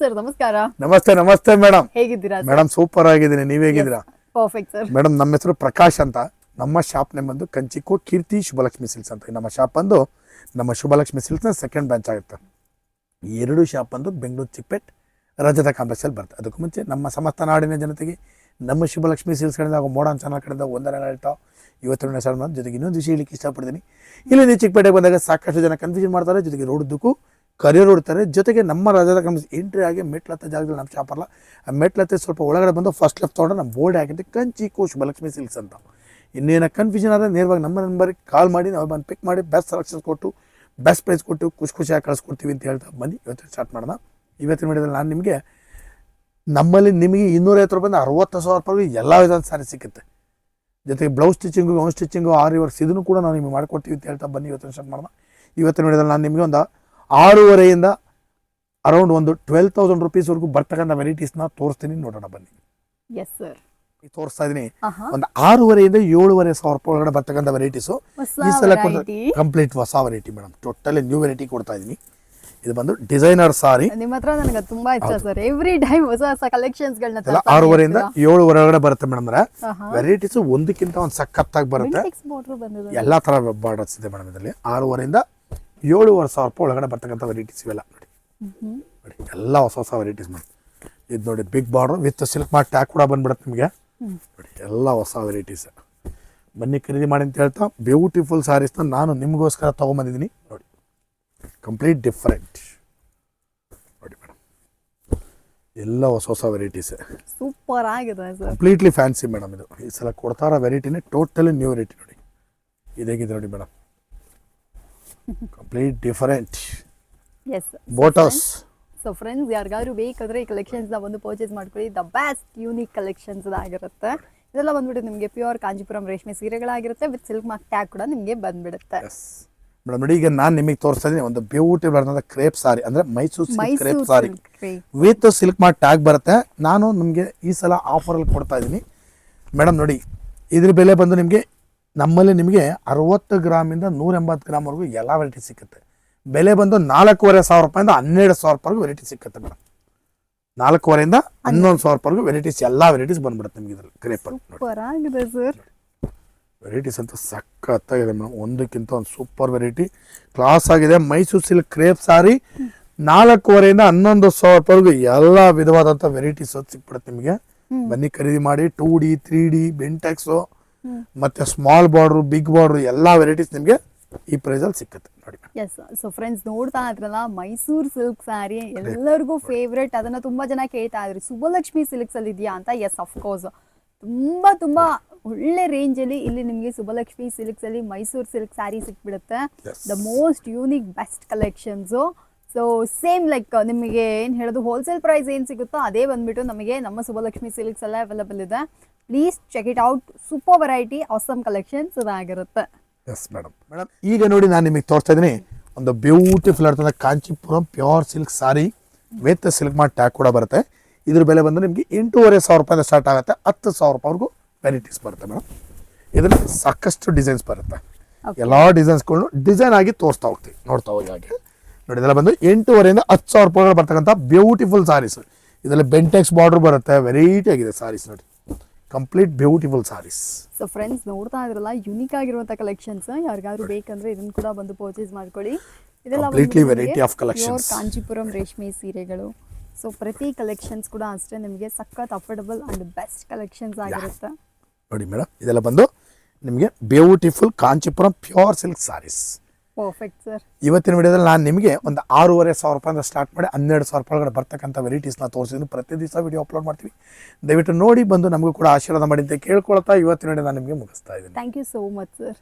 Sir ನಮಸ್ಕಾರ. ನಮಸ್ತೆ ನಮಸ್ತೆ ಮೇಡಮ್ ಹೇಗಿದ್ದೀರಾ ಮೇಡಮ್ ಸೂಪರ್ ಆಗಿದ್ದೀನಿ. ನೀವ್ ಹೇಗಿದ್ದೀರಾ? Perfect sir. ಮೇಡಮ್ ನಮ್ಮ ಹೆಸರು ಪ್ರಕಾಶ್ ಅಂತ. ನಮ್ಮ ಶಾಪ್ ನೇಮ್ ಬಂದು ಕಂಚಿಕೋ ಕೀರ್ತಿ ಶುಭಲಕ್ಷ್ಮಿ ಸಿಲ್ಸ್ ಅಂತ. ನಮ್ಮ ಶಾಪ್ ಬಂದು ನಮ್ಮ ಶುಭಲಕ್ಷ್ಮಿ ಸಿಲ್ಸ್ನ ಸೆಕೆಂಡ್ ಬ್ರಾಂಚ್ ಆಗುತ್ತೆ. ಈ ಎರಡು ಶಾಪ್ ಬಂದು ಬೆಂಗಳೂರು ಚಿಕ್ಕಪೇಟ್ ರಜತ ಕಾಂಪ್ಲೆಕ್ಸಲ್ಲಿ ಬರ್ತದೆ ಅದಕ್ಕೂ ಮುಂಚೆ ನಮ್ಮ ಸಮಸ್ತ ನಾಡಿನ ಜನತೆಗೆ ನಮ್ಮ ಶುಭಲಕ್ಷ್ಮಿ ಸಿಲ್ಸ್ ಕಡೆಯಿಂದ ಹಾಗೂ ಮೋಡನ್ ಚಾನಲ್ ಕಡೆಯಿಂದ ಒಂದರ ಇವತ್ತೆರಡನೇ ಸಾಲ ಜೊತೆಗೆ ಇನ್ನೊಂದು ವಿಷಯ ಹೇಳಿಕ್ಕೆ ಇಷ್ಟಪಡ್ತೀನಿ. ಇಲ್ಲಿ ನೀವು ಚಿಕ್ಕಪೇಟೆಗೆ ಬಂದಾಗ ಸಾಕಷ್ಟು ಜನ ಕನ್ಫ್ಯೂಷನ್ ಮಾಡ್ತಾರೆ. ಜೊತೆಗೆ ರೋಡ್ದಕ್ಕೂ ಕರಿಯರ್ ಹೊಡ್ತಾರೆ ಜೊತೆಗೆ ನಮ್ಮ ರಾಜ್ಯದ ಕಂಪ್ನಿ ಎಂಟ್ರಿ ಆಗಿ ಮೆಟ್ಲತ್ತ ಜಾಗದಲ್ಲಿ ನಮ್ಮ ಅಲ್ಲ. ಆ ಮೆಟ್ಲತ್ತೆ ಸ್ವಲ್ಪ ಒಳಗಡೆ ಬಂದು ಫಸ್ಟ್ ಲೆಫ್ಟ್ ತೊಗೊಂಡ್ರೆ ನಮ್ಮ ಬೋರ್ಡ್ ಹಾಕಿದ್ದೆ ಕಂಚಿ ಕೋಶ್ ಬಲಕ್ಷ್ಮಿ ಸಿಲ್ಕ್ಸ್ ಅಂತ. ಇನ್ನೇನ ಕನ್ಫ್ಯೂಷನ್ ಆದರೆ ನೇರವಾಗಿ ನಮ್ಮ ನಂಬರಿಗೆ ಕಾಲ್ ಮಾಡಿ, ನಾವು ಬಂದು ಪಿಕ್ ಮಾಡಿ ಬೆಸ್ಟ್ ಸೆಲೆಕ್ಷನ್ಸ್ ಕೊಟ್ಟು ಬೆಸ್ಟ್ ಪ್ರೈಸ್ ಕೊಟ್ಟು, ಖುಷಿ ಖುಷಿಯಾಗಿ ಕಳಿಸ್ಕೊಡ್ತೀವಿ ಅಂತ ಹೇಳ್ತಾ ಬನ್ನಿ. ಇವತ್ತು ಸ್ಟಾರ್ಟ್ ಮಾಡೋಣ. ಇವತ್ತಿನ ವಿಡಿಯೋದಲ್ಲಿ ನಾನು ನಿಮಗೆ ನಮ್ಮಲ್ಲಿ ನಿಮಗೆ ಇನ್ನೂರೈವತ್ತು ರೂಪಾಯಿಂದ ಅರವತ್ತು ಸಾವಿರ ರೂಪಾಯಿ ಎಲ್ಲ ವಿಧದ ಸಾರಿ ಸಿಗುತ್ತೆ. ಜೊತೆಗೆ ಬ್ಲೌಸ್ ಸ್ಟಿಚಿಂಗು ಗೌನ್ ಸ್ಟಿಚಿಂಗು ಆರ್ ಇವರ್ಸ್ ಇದನ್ನು ಕೂಡ ನಾವು ನಿಮಗೆ ಮಾಡಿಕೊಡ್ತೀವಿ ಅಂತ ಹೇಳ್ತಾ ಬನ್ನಿ. ಇವತ್ತಿನ ಸ್ಟಾರ್ಟ್ ಮಾಡೋಣ. ಇವತ್ತಿನ ವಿಡಿಯೋದಲ್ಲಿ ನಾನು ನಿಮಗೆ ಒಂದು ಆರೂವರೆಯಿಂದ ಅರೌಂಡ್ ಒಂದು ಟ್ವೆಲ್ ತೌಸಂಡ್ ರುಪೀಸ್ವರೆಗೂ ಬರ್ತಕ್ಕಂಥ ವೆರೈಟೀಸ್ನ ತೋರಿಸ್ತೀನಿ ನೋಡೋಣ ಬನ್ನಿ. ಎಸ್ ಸರ್ ತೋರಿಸ್ತಾ ಇದೀನಿ. ಒಂದು ಆರೂವರೆಯಿಂದ ಏಳುವರೆ ಸಾವಿರ ರೂಪಾಯಿ ಒಳಗಡೆ ಬರ್ತಕ್ಕಂಥ ವೆರೈಟೀಸು ಈ ಸಲ ಕಂಪ್ಲೀಟ್ ಹೊಸ variety madam. Totally new variety ಕೊಡ್ತಾ ಇದ್ದೀನಿ ಇದು ಬಂದು ಡಿಸೈನರ್ ಸಾರಿ ನಿಮ್ಮ ಹತ್ರ ನನಗೆ ತುಂಬಾ ಇಷ್ಟ ಸರ್ ಎವ್ರಿ ಟೈಮ್ ಹೊಸ ಹೊಸ ಕಲೆಕ್ಷನ್ಸ್ ಗಳನ್ನ ಆರೂವರೆಯಿಂದ ಏಳುವರೆ ಒಳಗಡೆ ಬರುತ್ತೆ ಮೇಡಮ್ ವೆರೈಟೀಸ್ ಒಂದಕ್ಕಿಂತ ಒಂದು ಸಖತ್ತಾಗಿ ಬರುತ್ತೆ. ಎಲ್ಲಾ ತರ ಬಾರ್ಡರ್ಸ್ ಇದೆ ಮೇಡಮ್ ಇದರಲ್ಲಿ. ಆರೂವರೆಯಿಂದ ಏಳುವರೆ ಸಾವಿರ ರೂಪಾಯಿ ಒಳಗಡೆ ಬರ್ತಕ್ಕಂಥ ವೆರೈಟೀಸ್ ಇವೆಲ್ಲ ನೋಡಿ. ನೋಡಿ ಎಲ್ಲ ಹೊಸ ಹೊಸ ವೆರೈಟೀಸ್ ಮೇಡಮ್ ಇದು ನೋಡಿ ಬಿಗ್ ಬಾರ್ಡರ್ ವಿತ್ ಸಿಲ್ಕ್ ಮಾಡಿ ಟ್ಯಾಕ್ ಕೂಡ ಬಂದ್ಬಿಡುತ್ತೆ ನಿಮಗೆ. ನೋಡಿ ಎಲ್ಲ ಹೊಸ ವೆರೈಟೀಸ್ ಬನ್ನಿ ಖರೀದಿ ಮಾಡಿ ಅಂತ ಹೇಳ್ತಾ ಬ್ಯೂಟಿಫುಲ್ ಸ್ಯಾರೀಸ್ನ ನಾನು ನಿಮಗೋಸ್ಕರ ತೊಗೊಂಬಂದಿದ್ದೀನಿ. ನೋಡಿ ಕಂಪ್ಲೀಟ್ ಡಿಫ್ರೆಂಟ್ ನೋಡಿ ಮೇಡಮ್ ಎಲ್ಲ ಹೊಸ ಹೊಸ ವೆರೈಟೀಸ್ ಸೂಪರ್ ಆಗಿದೆ ಕಂಪ್ಲೀಟ್ಲಿ ಫ್ಯಾನ್ಸಿ ಮೇಡಮ್ ಇದು. ಈ ಸಲ ಕೊಡ್ತಾರ ವೆರೈಟಿನೇ ಟೋಟಲಿ ನ್ಯೂ ವೆರೈಟಿ ನೋಡಿ. ಇದಾಗಿದೆ ನೋಡಿ ಮೇಡಮ್ ಕಂಪ್ಲೀಟ್ ಡಿಫರೆಂಟ್ ಎಸ್ ಬೋಟಸ್ ಸೊ ಫ್ರೆಂಡ್ಸ್ ಯಾರಿಗಾದ್ರು ಬೇಕಾದರೆ ಈ ಕಲೆಕ್ಷನ್ಸ್ನ ಬಂದು ಒಂದು ಪರ್ಚೇಸ್ ಮಾಡ್ಕೊಳ್ಳಿ. ದ ಬೆಸ್ಟ್ ಯೂನಿಕ್ ಕಲೆಕ್ಷನ್ಸ್ ಆಗಿರುತ್ತೆ ಇದೆಲ್ಲ ಬಂದ್ಬಿಟ್ಟು ನಿಮಗೆ ಪ್ಯೂರ್ ಕಾಂಜಿಪುರಂ ರೇಷ್ಮೆ ಸೀರೆಗಳಾಗಿರುತ್ತೆ. ವಿತ್ ಸಿಲ್ಕ್ ಮಾರ್ಕ್ ಟ್ಯಾಗ್ ಕೂಡ ನಿಮಗೆ ಬಂದ್ಬಿಡುತ್ತೆ. ಮೇಡಮ್ ನೋಡಿ ಈಗ ನಾನು ನಿಮಗೆ ತೋರಿಸ್ತಾ ಇದ್ದೀನಿ. ಒಂದು ಬ್ಯೂಟಿಫುಲ್ ಆದಂಥ ಕ್ರೇಪ್ ಸಾರಿ ಅಂದರೆ Mysuru silk crepe sari with silk mark tag ಬರುತ್ತೆ. ನಾನು ನಿಮಗೆ ಈ ಸಲ ಆಫರಲ್ಲಿ ಕೊಡ್ತಾ ಇದ್ದೀನಿ. ಮೇಡಮ್ ನೋಡಿ ಇದ್ರ ಬೆಲೆ ಬಂದು ನಿಮಗೆ ನಮ್ಮಲ್ಲಿ ನಿಮಗೆ ಅರವತ್ತು ಗ್ರಾಮಿಂದ ನೂರ ಎಂಬತ್ತು ಗ್ರಾಮ್ವರೆಗೂ ಎಲ್ಲ ವೆರೈಟಿ ಸಿಗುತ್ತೆ ಬೆಲೆ ಬಂದು ನಾಲ್ಕೂವರೆ ಸಾವಿರ ರೂಪಾಯಿಂದ ಹನ್ನೆರಡು ಸಾವಿರ ರೂಪಾಯಿಗೂ ವೆರೈಟಿ ಸಿಗುತ್ತೆ ಮೇಡಮ್. ನಾಲ್ಕೂವರೆಯಿಂದ ಹನ್ನೊಂದು ಸಾವಿರ ರೂಪಾಯಿಗೂ ವೆರೈಟೀಸ್ ಎಲ್ಲ ವೆರೈಟೀಸ್ ಬಂದ್ಬಿಡುತ್ತೆ ನಿಮಗೆ ಇದ್ರಲ್ಲಿ. ಕ್ರೇಪಲ್ಲಿ ವೆರೈಟೀಸ್ ಅಂತ ಸಖತ್ತಾಗಿದೆ ಮೇಡಮ್. ಒಂದಕ್ಕಿಂತ ಒಂದು ಸೂಪರ್ ವೆರೈಟಿ ಕ್ಲಾಸ್ ಆಗಿದೆ. Mysuru silk crepe sari. ನಾಲ್ಕೂವರೆಯಿಂದ ಹನ್ನೊಂದು ಸಾವಿರ ರೂಪಾಯಿಗೂ ಎಲ್ಲ ವಿಧವಾದಂಥ ವೆರೈಟೀಸ್ ಸಿಕ್ಬಿಡುತ್ತೆ ನಿಮಗೆ. ಬನ್ನಿ ಖರೀದಿ ಮಾಡಿ. Two D three D Bentex. ಮತ್ತೆ ಸ್ಮಾಲ್ ಬಾರ್ಡ್ರು ಬಿಗ್ ಬಾರ್ಡ್ರು ಎಲ್ಲ ವೆರೈಟೀಸ್ ನಿಮಗೆ ಈ ಪ್ರೈಸಲ್ಲಿ ಸಿಕ್ಕುತ್ತೆ. ನೋಡಿ. ಎಸ್ ಸೊ ಫ್ರೆಂಡ್ಸ್ ನೋಡ್ತಾ ಇದ್ರಲ್ಲ ಮೈಸೂರು ಸಿಲ್ಕ್ ಸ್ಯಾರಿ ಎಲ್ಲರಿಗೂ ಫೇವ್ರೆಟ್ ಅದನ್ನ ತುಂಬಾ ಜನ ಕೇಳ್ತಾ ಇದ್ರಿ ಸುಬ್ಬಲಕ್ಷ್ಮಿ ಸಿಲ್ಕ್ಸ್ ಅಲ್ಲಿ ಇದೆಯಾ? ಅಂತ. ಎಸ್ ಅಫ್ಕೋರ್ಸ್ ತುಂಬಾ ತುಂಬಾ ಒಳ್ಳೆ ರೇಂಜ್ ಅಲ್ಲಿ ಇಲ್ಲಿ ನಿಮಗೆ ಸುಬ್ಬಲಕ್ಷ್ಮಿ ಸಿಲ್ಕ್ಸ್ ಅಲ್ಲಿ ಮೈಸೂರು ಸಿಲ್ಕ್ ಸ್ಯಾರಿ ಸಿಕ್ಬಿಡುತ್ತೆ. The most unique best collections so same like ನಿಮಗೆ ಏನು ಹೇಳೋದು ಹೋಲ್ಸೇಲ್ ಪ್ರೈಸ್ ಏನು ಸಿಗುತ್ತೋ ಅದೇ ಬಂದ್ಬಿಟ್ಟು ನಮಗೆ ನಮ್ಮ ಸುಬ್ಬಲಕ್ಷ್ಮಿ ಸಿಲ್ಕ್ಸ್ ಎಲ್ಲ ಅವೈಲಬಲ್ ಇದೆ. Please check it out super variety awesome collections ಇದಾಗಿರುತ್ತೆ ಎಸ್ ಮೇಡಮ್ ಮೇಡಮ್ ಈಗ ನೋಡಿ ನಾನು ನಿಮಗೆ ತೋರಿಸ್ತಾ ಇದ್ದೀನಿ ಒಂದು ಬ್ಯೂಟಿಫುಲ್ ಇರ್ತದೆ Kanchipuram pure silk sari with silk ಮಾಡಿ ಟ್ಯಾಗ್ ಕೂಡ ಬರುತ್ತೆ. ಇದ್ರ ಬೆಲೆ ಬಂದು ನಿಮಗೆ ಎಂಟೂವರೆ ಸಾವಿರ ರೂಪಾಯಿಂದ ಸ್ಟಾರ್ಟ್ ಆಗುತ್ತೆ. ಹತ್ತು ಸಾವಿರ ರೂಪಾಯಿವರೆಗೂ ವೆರೈಟೀಸ್ ಬರುತ್ತೆ ಮೇಡಮ್ ಇದರಲ್ಲಿ ಸಾಕಷ್ಟು ಡಿಸೈನ್ಸ್ ಬರುತ್ತೆ. ಎಲ್ಲ ಡಿಸೈನ್ಸ್ಗಳನ್ನು ಡಿಸೈನ್ ಆಗಿ ತೋರಿಸ್ತಾ ಹೋಗ್ತೀವಿ. ನೋಡ್ತಾ ಹೋಗಿ ಹಾಗೆ. ನೋಡಿ ಇದೆಲ್ಲ ಬಂದು ಎಂಟೂವರೆಯಿಂದ ಹತ್ತು ಸಾವಿರ ರೂಪಾಯಿ ಬರ್ತಕ್ಕಂಥ ಬ್ಯೂಟಿಫುಲ್ ಸಾರೀಸ್ ಇದರಲ್ಲಿ ಬೆಂಟೆಕ್ಸ್ ಬಾರ್ಡರ್ ಬರುತ್ತೆ ವೆರೈಟಿ ಆಗಿದೆ ಸಾರೀಸ್ ನೋಡಿ. Complete beautiful saris so friends ನೋಡ್ತಾ ಇದ್ರಲ್ಲ ಯುನಿಕ್ ಆಗಿರುವಂಥ ಕಲೆಕ್ಷನ್ಸ್ ಯಾರಿಗಾದ್ರೂ ಬೇಕಂದ್ರೆ ಇದನ್ನು ಕೂಡ ಬಂದು ಪರ್ಚೇಸ್ ಮಾಡ್ಕೊಳ್ಳಿ. ಇದೆಲ್ಲ ವೆರೈಟಿ ಆಫ್. ಪ್ಯೂರ್ ಕಾಂಚೀಪುರಂ ರೇಷ್ಮೆ ಸೀರೆಗಳು. ಸೊ ಪ್ರತಿ ಕಲೆಕ್ಷನ್ಸ್ ಕೂಡ ಅಷ್ಟೇ ನಿಮಗೆ ಸಖತ್ ಅಫೋರ್ಡಬಲ್ ಅಂಡ್ ಬೆಸ್ಟ್ ಕಲೆಕ್ಷನ್ಸ್ ಆಗಿರುತ್ತೆ. ನೋಡಿ ಮೇಡಮ್ ಇದೆಲ್ಲ ಬಂದು ನಿಮಗೆ beautiful Kanchipuram pure silk saris perfect sir ಇವತ್ತಿನ ವಿಡಿಯೋದಲ್ಲಿ ನಾನು ನಿಮಗೆ ಒಂದು ಆರೂವರೆ ಸಾವಿರ ರೂಪಾಯಿಂದ ಸ್ಟಾರ್ಟ್ ಮಾಡಿ ಹನ್ನೆರಡು ಸಾವಿರ ರೂಪಾಯಿಗಳು ಒಳಗಡೆ ಬರ್ತಕ್ಕಂಥ ವೆರೈಟೀಸ್ನ ತೋರಿಸಿದ್ದೀನಿ ಪ್ರತಿ ದಿವಸ ವಿಡಿಯೋ ಅಪ್ಲೋಡ್ ಮಾಡ್ತೀವಿ. ದಯವಿಟ್ಟು ನೋಡಿ ಬಂದು ನಮಗೂ ಕೂಡ ಆಶೀರ್ವಾದ ಮಾಡಿ ಅಂತ ಕೇಳ್ಕೊಳ್ತಾ ಇವತ್ತಿನ ವಿಡಿಯೋ ನಾನು ನಿಮಗೆ ಮುಗಿಸ್ತಾ ಇದ್ದೀನಿ. Thank you so much sir